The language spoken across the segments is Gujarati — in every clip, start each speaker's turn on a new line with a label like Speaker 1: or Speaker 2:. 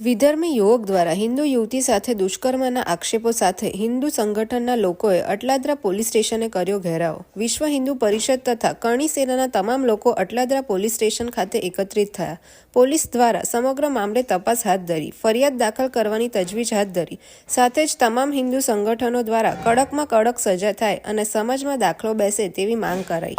Speaker 1: વિધર્મી યુવક દ્વારા હિન્દુ યુવતી સાથે દુષ્કર્મના આક્ષેપો સાથે હિન્દુ સંગઠનના લોકોએ અટલાદરા પોલીસ સ્ટેશને કર્યો ઘેરાવ. વિશ્વ હિન્દુ પરિષદ તથા કરણી સેનાના તમામ લોકો અટલાદરા પોલીસ સ્ટેશન ખાતે એકત્રિત થયા. પોલીસ દ્વારા સમગ્ર મામલે તપાસ હાથ ધરી, ફરિયાદ દાખલ કરવાની તજવીજ હાથ ધરી. સાથે જ તમામ હિન્દુ સંગઠનો દ્વારા કડકમાં કડક સજા થાય અને સમાજમાં દાખલો બેસે તેવી માંગ કરાઈ.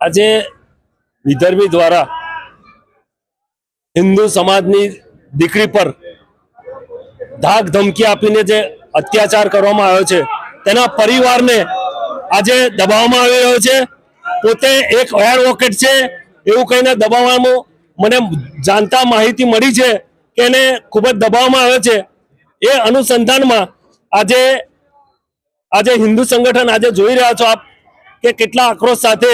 Speaker 2: આજે વિદર્ભી દ્વારા હિન્દુ સમાજની દીકરી પર ધાક ધમકી આપીને જે અત્યાચાર કરવામાં આવ્યો છે, તેના પરિવારને આજે દબાવવામાં આવી રહ્યો છે. પોતે એક એડવોકેટ છે, એવું કહીને દબાવવામાં મને જાણતા માહિતી મળી છે કે એને ખૂબ જ દબાવવામાં આવ્યો છે. એ અનુસંધાનમાં આજે આજે હિન્દુ સંગઠન આજે જોઈ રહ્યા છો આપ કે કેટલા આક્રોશ સાથે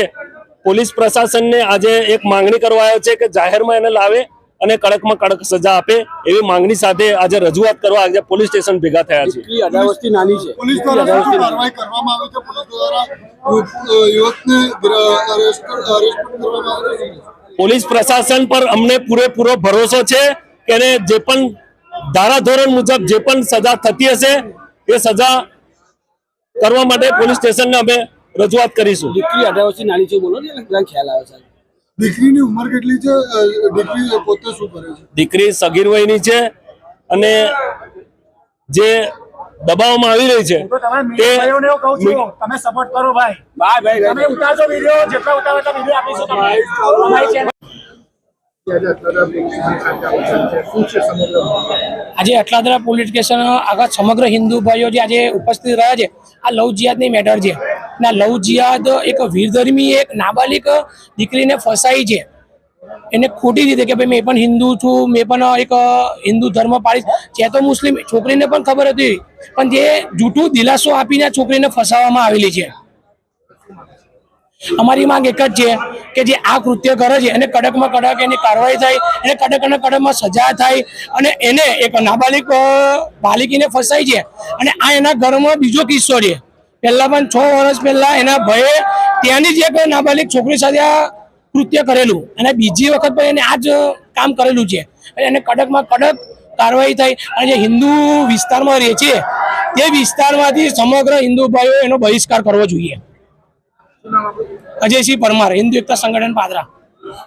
Speaker 2: પોલીસ પ્રશાસનને આજે એક માંગણી કરવા આવ્યો છે કે જાહેરમાં એને લાવે અને કડકમાં કડક સજા આપે એવી માંગણી સાથે આજે રજૂઆત કરવા આજે પોલીસ સ્ટેશન ભેગા થયા છે.
Speaker 3: કેટલી નાની છે.
Speaker 4: પોલીસ દ્વારા શું કાર્યવાહી કરવામાં આવી છે? પોલીસ દ્વારા યુવક- અ, યુવકને અરેસ્ટ અરેસ્ટ પણ કરવામાં આવે છે?
Speaker 2: પોલીસ પ્રશાસન પર અમને પૂરેપૂરો ભરોસો છે કે જે પણ ધારાધોરણ મુજબ જે પણ સજા થતી હશે એ સજા કરવા માટે પોલીસ સ્ટેશનને અમે રજૂઆત કરીશું.
Speaker 3: દીકરી અદાવસ્થી નાની છે બોલો ને ખ્યાલ આવે છે?
Speaker 4: દીકરીની ઉંમર કેટલી છે? દીકરી પોતે શું કરે છે?
Speaker 2: દીકરી સગીર વયની છે અને જે દબાવવામાં આવી રહી છે તે
Speaker 5: તમે સપોર્ટ કરો ભાઈ.
Speaker 3: ભાઈ ભાઈ
Speaker 5: તમે ઉતારજો વીડિયો જેટલા ઉતારો એટલા આપીશું તમને. અમારી channel- આજે અટલાદરા પોલીસ સ્ટેશન આગળ સમગ્ર હિન્દુ ભાઈઓ જે આજે ઉપસ્થિત રહ્યા છે, આ લવ જિયાદની મેટર છે. ના, લવ જિયાદ એક વીરધર્મી એક નાબાલિક દીકરીને ફસાઈ છે. એને ખોટી રીતે કે ભાઈ મેં પણ હિન્દુ છું, મેં પણ એક હિન્દુ ધર્મ પાડીશ છે તો મુસ્લિમ છોકરીને પણ ખબર હતી, પણ જે જૂઠું દિલાસો આપીને છોકરીને ફસાવવામાં આવેલી છે. અમારી માંગ એક જ છે કે જે આ કૃત્ય કરે છે, એને કડકમાં કડક એની કાર્યવાહી થાય, એને કડક અને કડકમાં સજા થાય અને એને એક નાબાલિક બાલિકીને ફસાય છે. અને આ એના ઘરમાં બીજો કિસ્સો છે. પહેલા પણ છ વર્ષ પહેલા એના ભયે ત્યાંની જ એક નાબાલિક છોકરી સાથે આ કૃત્ય કરેલું. અને બીજી વખત પણ એને આ જ કામ કરેલું છે. એને કડકમાં કડક કાર્યવાહી થાય. અને જે હિન્દુ વિસ્તારમાં રહે છે, તે વિસ્તારમાંથી સમગ્ર હિન્દુ ભાઈઓ એનો બહિષ્કાર કરવો જોઈએ. અજયસિંહ પરમાર હિન્દુ એકતા સંગઠન પાદરા.